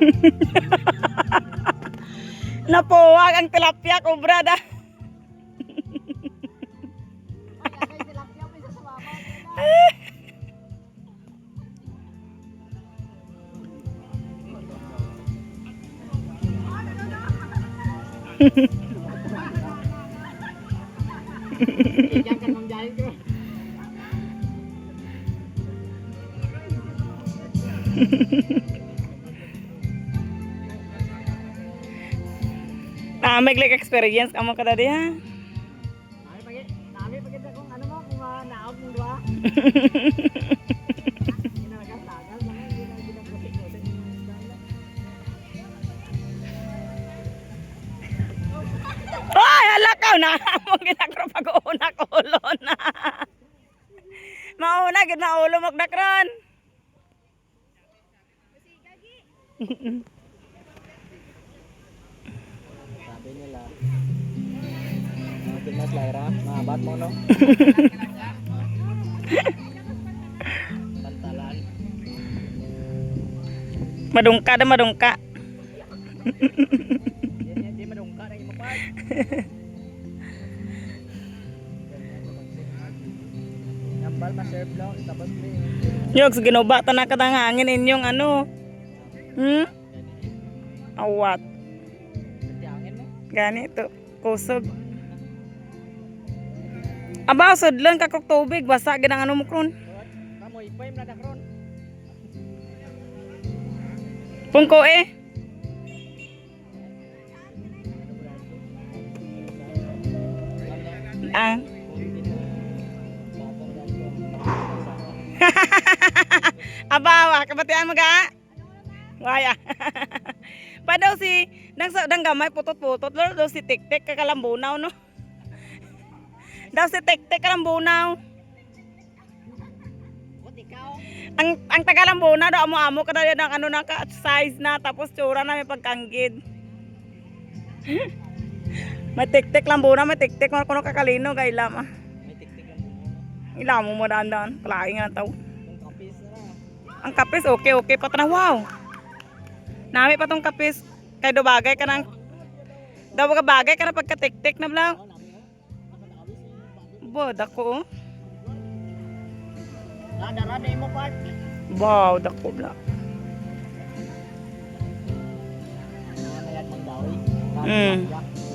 Napuwag ang tilapia ko, brada. Iyan Amiglik experience kamu kada dia. Ay, ala na mo pag ulo na. Mauna gid na ulo mo dakron. Pinas Lyra, mga bat mo no? Pantalan. Madungka da madungka. Hindi madungka na imo part. Nambal ma serve lang tapos ginuba na katang hangin inyong ano. Hmm? Awat. Ganito. Kusog. Aba, sudlan ka kog tubig. Basa gid ang ano mo kron. Kamo ipay mo na dakron. Pungko eh. Ah. Abawa, kabatian mo ga? Waya. pa daw si nang sa dang gamay putot-putot lalo daw si Tik-Tik kakalambunaw no. daw si Tik-Tik kalambunaw. Ang ang tagalambunaw daw amo-amo kada ng ano na ka size na tapos tsura na may pagkanggid. may Tik-Tik lambunaw, may Tik-Tik mo kuno kakalino kay lam. ah. May tiktik mo. Ilamo mo daan-daan. Palaing nga taw. Ang kapis, okay, okay pa. Wow! Nami pa tong kapis. Kay do bagay ka ng... Daw ka bagay ka na pagka-tik-tik na blang. Bo, dako oh. Rada imo part. Wow, dako. Mm. Mm.